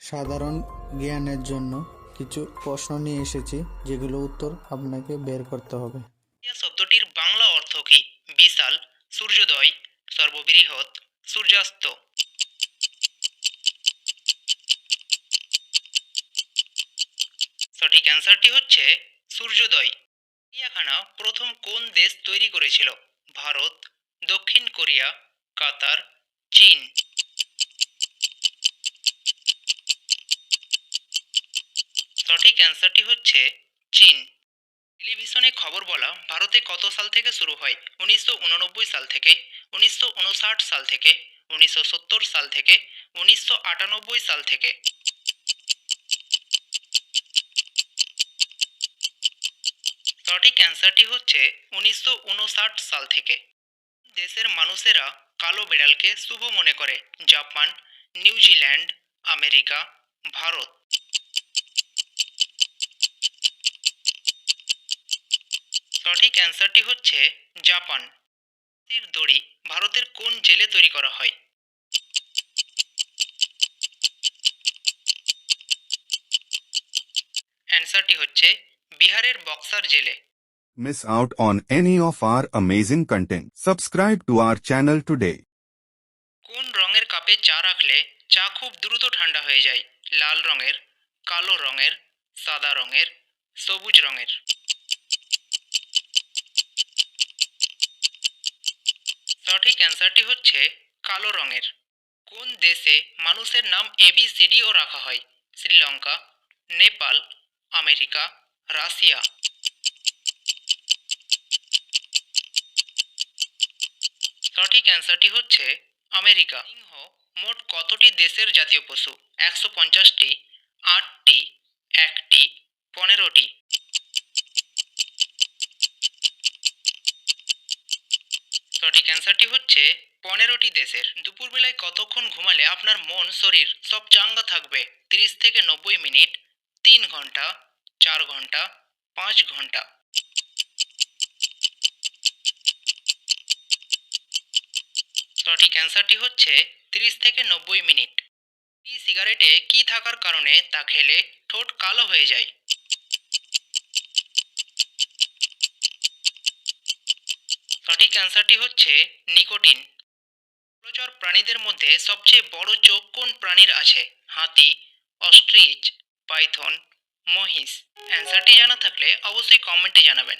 সাধারণ জ্ঞানের জন্য কিছু প্রশ্ন নিয়ে এসেছি, যেগুলো উত্তর আপনাকে বের করতে হবে। শব্দটির বাংলা অর্থ কি? বিশাল, সূর্যোদয়, সর্ববৃহৎ, সূর্যাস্ত। সঠিক অ্যান্সারটি হচ্ছে সূর্যোদয়। চিড়িয়াখানা প্রথম কোন দেশ তৈরি করেছিল? ভারত, দক্ষিণ কোরিয়া, কাতার, চীন। সঠিক অ্যান্সারটি হচ্ছে চীন। টেলিভিশনে খবর বলা ভারতে কত সাল থেকে শুরু হয়? উনিশশো উননব্বই সাল থেকে, উনিশশো উনষাট সাল থেকে, উনিশশো সত্তর সাল থেকে, উনিশশো আটানব্বই সাল থেকে। সঠিক অ্যান্সারটি হচ্ছে উনিশশো উনষাট সাল থেকে। দেশের মানুষেরা কালো বিড়ালকে শুভ মনে করে। Japan New Zealand America, Bharat. সঠিক অ্যান্সারটি হচ্ছে জাপান। তীর দড়ি ভারতের কোন জেলে তৈরি করা হয়? অ্যান্সারটি হচ্ছে বিহারের বক্সার জেলে। Miss out on any of our amazing content. Subscribe to our channel today. কোন রঙের কাপে চা রাখলে চা খুব দ্রুত ঠান্ডা হয়ে যায়? লাল রঙের কালো রঙের সাদা রঙের সবুজ রঙের। সঠিক অ্যান্সারটি হচ্ছে কালো রঙের। কোন দেশে মানুষের নাম এবিসিডিও রাখা হয়? Sri Lanka, Nepal, America, Russia. সঠিক অ্যান্সারটি হচ্ছে আমেরিকা। সিংহ মোট কতটি দেশের জাতীয় পশু? একশো পঞ্চাশটি, আটটি, একটি, পনেরোটি। সঠিক অ্যান্সারটি হচ্ছে পনেরোটি দেশের। দুপুরবেলায় কতক্ষণ ঘুমালে আপনার মন, শরীর সব চাঙ্গা থাকবে? তিরিশ থেকে নব্বই মিনিট, তিন ঘণ্টা, চার ঘণ্টা, পাঁচ ঘণ্টা। সঠিক অ্যান্সারটি হচ্ছে তিরিশ থেকে নব্বই মিনিট। ই সিগারেটে কি থাকার কারণে তা খেলে ঠোঁট কালো হয়ে যায়? সঠিক অ্যান্সারটি হচ্ছে নিকোটিন। জলচর প্রাণীদের মধ্যে সবচেয়ে বড় চোখ কোন প্রাণীর আছে? হাতি, অস্ট্রিচ, পাইথন, মহিষ। অ্যান্সারটি জানা থাকলে অবশ্যই কমেন্টে জানাবেন।